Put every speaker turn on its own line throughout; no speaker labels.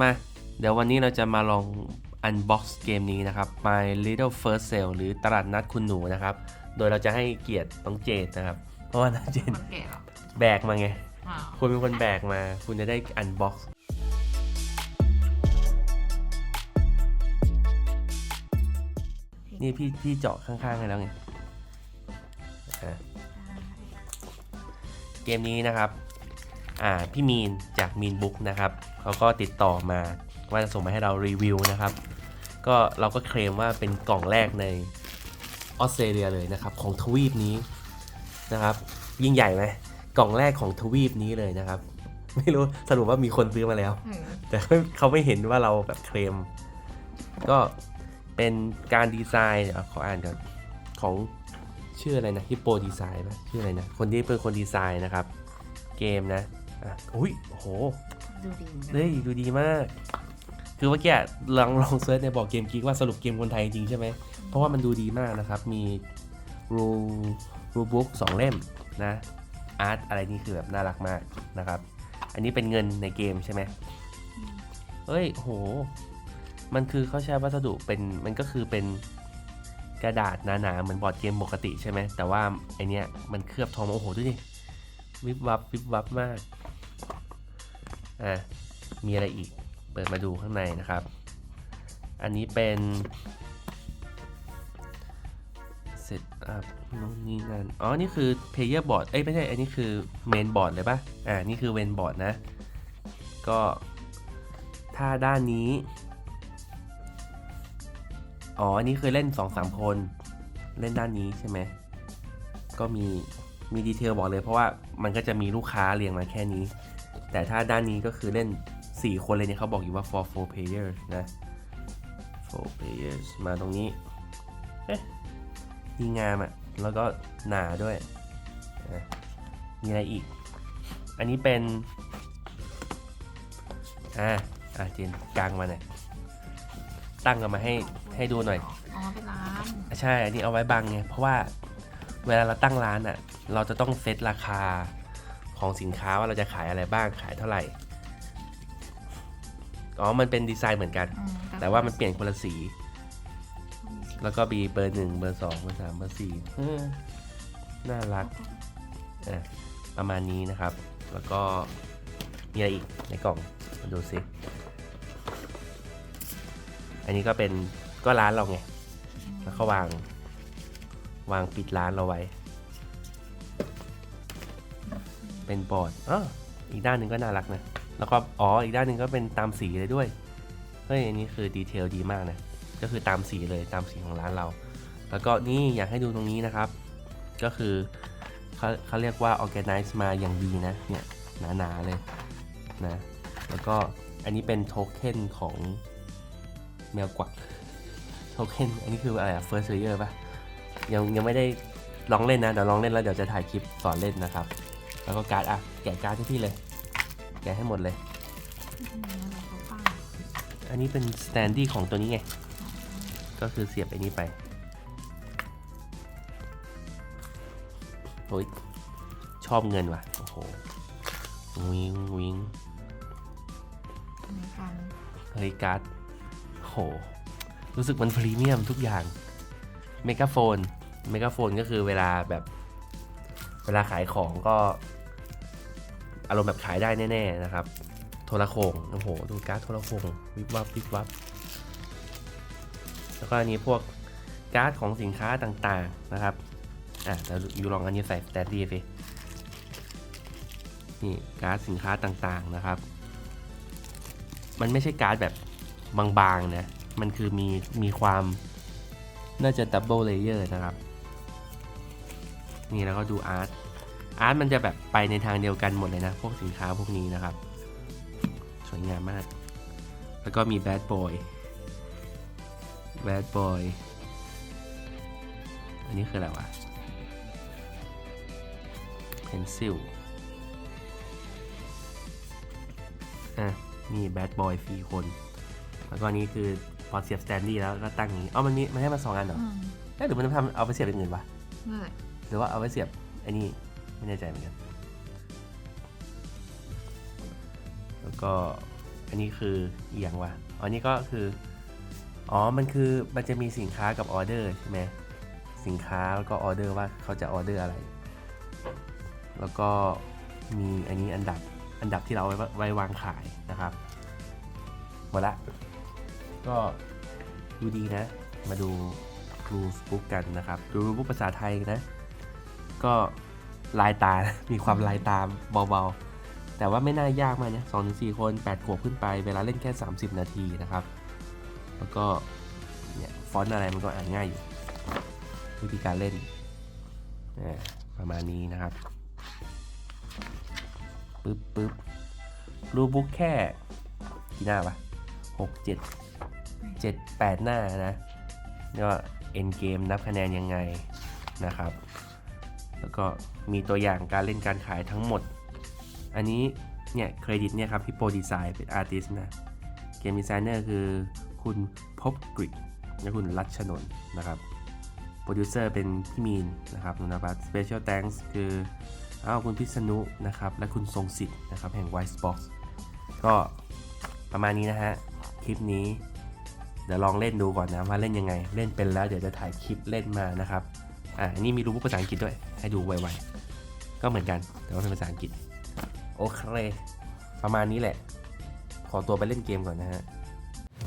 มา เดี๋ยววันนี้เราจะมาลอง unbox เกมนี้นะครับ My Little First Sale หรือตลาดนัดคุณหนูนะครับ โดยเราจะให้เกียรติน้องเจดนะครับ เพราะว่าน้องเจด
คนแก่หรอ
แบกมาไง
อ้าว
คุณเป็นคนแบกมา คุณจะได้ unbox นี่พี่พี่เจาะข้างๆให้แล้วไงอะเกมนี้นะครับอ่า พี่มีนจากมีนบุ๊กนะครับเขาก็ติดต่อมาว่าจะส่งมาให้เรารีวิวนะครับ ก็เราก็เคลมว่าเป็นกล่องแรกในออสเตรเลียเลยนะครับ ของทวีปนี้นะครับ ยิ่งใหญ่ไหมกล่องแรกของทวีปนี้เลยนะครับ ไม่รู้สรุปว่ามีคนซื้อมาแล้ว
อืม
แต่เขาไม่เห็นว่าเราแบบเคลม ก็เป็นการดีไซน์เดี๋ยวขออ่านก่อนของชื่ออะไรนะฮิปโปดีไซน์ป่ะชื่ออะไรนะคนที่เป็นคนดีไซน์นะครับ เกมนะ อะอุ้ยโอ้โห
ดูดีนะ
เฮ้ยดูดีมาก คือเมื่อกี้ลองลองเซิร์ชในบอกเกมกิ๊กว่าสรุปเกมคนไทยจริงๆใช่ไหม เพราะว่ามันดูดีมากนะครับ มีรูรูบุ๊กสองเล่มนะ อาร์ตอะไรนี่คือแบบน่ารักมากนะครับ อันนี้เป็นเงินในเกมใช่ไหมเฮ้ยโห มันคือเขาใช้วัสดุเป็น มันก็คือเป็นกระดาษหนาๆเหมือนบอร์ดเกมปกติใช่ไหม แต่ว่าไอเนี้ยมันเคลือบทองมาโอ้โหดูดิวิบวับวิบวับมาก อะมีอะไรอีกเปิดมาดูข้างในนะครับ อันนี้เป็นเซตอัพนู่นนี่นั่นอ๋อ นี่คือ Player Board เอ้ยไม่ใช่ อันนี้คือ Main Board เลยปะอ่า นี่คือ Main Board นะ ก็ถ้าด้านนี้ อ๋อ อันนี้คือเล่น 2-3 คน เล่นด้านนี้ใช่ไหม ก็มี มีดีเทลบอกเลยเพราะว่ามันก็จะมีลูกค้าเรียงมาแค่นี้ แต่ถ้าด้านนี้ก็คือเล่น 4 คนเลยเนี่ยเขาบอกอยู่ว่า for four players นะ four players มาตรงนี้ เอ๊ะดีงามอะ่ะ แล้วก็หนาด้วยอะมีอะไรอีก อันนี้เป็น อ่า อะเจนกลางมาเนี่ย ตั้งกันมาให้ให้ดูหน่อย
อ๋อ เป็นร้าน
ใช่ อันนี้เอาไว้บังไง เพราะว่าเวลาเราตั้งร้านอะ่ะ เราจะต้องเซตราคา ของสินค้าว่าเราจะขายอะไรบ้างขายเท่าไหร่ อ๋อ มันเป็นดีไซน์เหมือนกัน
อืม
แต่ว่ามันเปลี่ยนคนละสี แล้วก็มีเบอร์หนึ่งเบอร์สองเบอร์สามเบอร์สี่เออน่ารักอะประมาณนี้นะครับ แล้วก็มีอะไรอีกในกล่องมาดูสิอันนี้ก็เป็นก็ร้านเราไง แล้วก็วาง วางปิดร้านเราไว้ เป็นบอร์ดอ๋ออีกด้านหนึ่งก็น่ารักนะ แล้วก็อ๋ออีกด้านหนึ่งก็เป็นตามสีเลยด้วย เฮ้ยอันนี้คือดีเทลดีมากนะ ก็คือตามสีเลยตามสีของร้านเรา แล้วก็นี่อยากให้ดูตรงนี้นะครับ ก็คือเขาเขาเรียกว่า organize มาอย่างดีนะ เนี่ยหนาๆเลยนะ แล้วก็อันนี้เป็นโทเค็นของแมวกวักโทเค็นอันนี้คืออะไรอะ first layer ปะยังยังไม่ได้ลองเล่นนะ เดี๋ยวลองเล่นแล้วเดี๋ยวจะถ่ายคลิปสอนเล่นนะครับ แล้วก็การ์ดอะแกะการ์ดให้พี่เลย แกะให้หมดเลย
อั
นนี้เป็นสแตนดี้ของตัวนี้ไง ก็คือเสียบไอ้นี้ไปโอ้ยชอบเงินว่ะ โอ้โห วิงวิง
อันนี้กัน
เฮ้ยการ์ดโห รู้สึกมันพรีเมียมทุกอย่าง เมกาโฟน เมกาโฟนก็คือเวลาแบบ เวลาขายของก็ อารมณ์แบบขายได้แน่ๆนะครับ โทรโขงโอ้โห ดูการ์ดโทรโขงวิบวับวิบวับ แล้วก็อันนี้พวกการ์ดของสินค้าต่างๆนะครับ อะเราอยู่ลองอันนี้ใส่สแตนดี้สินี่การ์ดสินค้าต่างๆนะครับ มันไม่ใช่การ์ดแบบบางๆนะ มันคือมีมีความน่าจะดับเบิลเลเยอร์นะครับ นี่แล้วก็ดูอาร์ต อาร์ตมันจะแบบไปในทางเดียวกันหมดเลยนะ พวกสินค้าพวกนี้นะครับ สวยงามมาก แล้วก็มีแบดบอยแบดบอยอันนี้คืออะไรวะเพนซิลอะนี่แบดบอยฟรีคน แล้วก็อันนี้คือพอเสียบสแตนดี้แล้วก็ตั้งอย่างนี้อ๋อมันมีมันให้มาสองอันเหรอ
อืม
เอ๊ะหรือมันทำเอาไปเสียบอย่างอื่นวะ
นั่นแหละ
หรือว่าเอาไว้เสียบไอ้นี่ ไม่แน่ใจเหมือนกัน แล้วก็อันนี้คืออหย่างวะอ๋อนี่ก็คือ อ๋อ มันคือ มันจะมีสินค้ากับออเดอร์ใช่ไหมสินค้าแล้วก็ออเดอร์ว่าเขาจะออเดอร์อะไร แล้วก็มีอันนี้อันดับ อันดับที่เราไว้ไว้วางขายนะครับ หมดละ ก็ดูดีนะ มาดูรูสบุ๊กกันนะครับ ดูรูบุ๊กภาษาไทยนะ ก็ ลายตา มีความลายตามเบาๆ แต่ว่าไม่น่ายากมากนะสองถึงสี่คนแปดขวบขึ้นไปเวลาเล่นแค่ 30 นาทีนะครับ แล้วก็เนี่ยฟอนต์อะไรมันก็อ่านง่ายอยู่วิธีการเล่นอ่าประมาณนี้นะครับปึ๊บปึ๊บรูบุ๊กแค่กี่หน้าปะหกเจ็ดเจ็ดแปดหน้านะนี่ว่าเอ็นเกมนับคะแนนยังไงนะครับ แล้วก็มีตัวอย่างการเล่นการขายทั้งหมด อันนี้เนี่ยเครดิตเนี่ยครับพี่โปรดีไซน์เป็นอาร์ติสนะ เกมดีไซเนอร์คือคุณพบกริกและคุณรัชชนน์นะครับโปรดิวเซอร์เป็นพี่มีนนะครับนนทพัฒน์สเปเชียลแ a ง k s คืออ้าวคุณพิษณุนะครับ และคุณทรงสิทธิ์นะครับ แห่ง White Box ก็ประมาณนี้นะฮะ คลิปนี้ เดี๋ยวลองเล่นดูก่อนนะว่าเล่นยังไง เล่นเป็นแล้วเดี๋ยวจะถ่ายคลิปเล่นมานะครับ อ่าอันนี้มีรูปภาษาอังกฤษด้วย ให้ดูไวๆ ก็เหมือนกัน แต่ว่าเป็นภาษาอังกฤษ โอเค ประมาณนี้แหละ ขอตัวไปเล่นเกมก่อนนะฮะ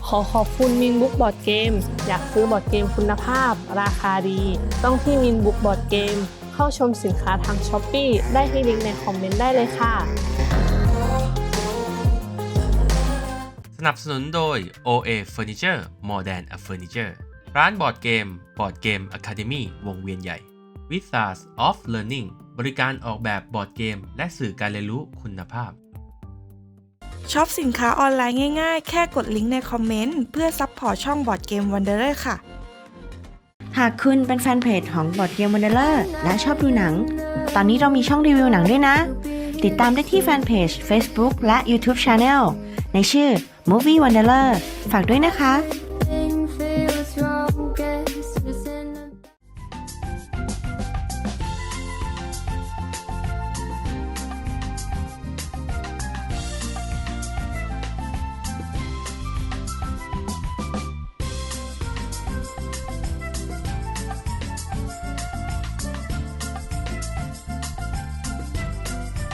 ขอขอบคุณมินบุ๊กบอร์ดเกมอยากซื้อบอร์ดเกมคุณภาพ ราคาดี ต้องที่มินบุ๊กบอร์ดเกมเข้าชมสินค้าทางช้อปปีได้ที่ลิงก์ในคอมเมนต์ได้เลยค่ะ
สนับสนุนโดย OA Furniture More Than a Furniture ร้านบอร์ดเกมบอร์ดเกม Academy วงเวียนใหญ่ w i t h a s of Learning บริการออกแบบบอร์ดเกม และสื่อการเรียนรู้คุณภาพ
ช็อปสินค้าออนไลน์ง่ายๆ แค่กดลิงก์ในคอมเมนต์ เพื่อซัพพอร์ตช่องบอร์ดเกมวันเดอร์ค่ะ
หากคุณเป็นแฟนเพจของบอดเกมวันเดอร์และชอบดูหนัง ตอนนี้เรามีช่องรีวิวหนังด้วยนะ ติดตามได้ที่แฟนเพจ Facebook และ YouTube Channel ในชื่อ Movie Wanderer ฝากด้วยนะคะ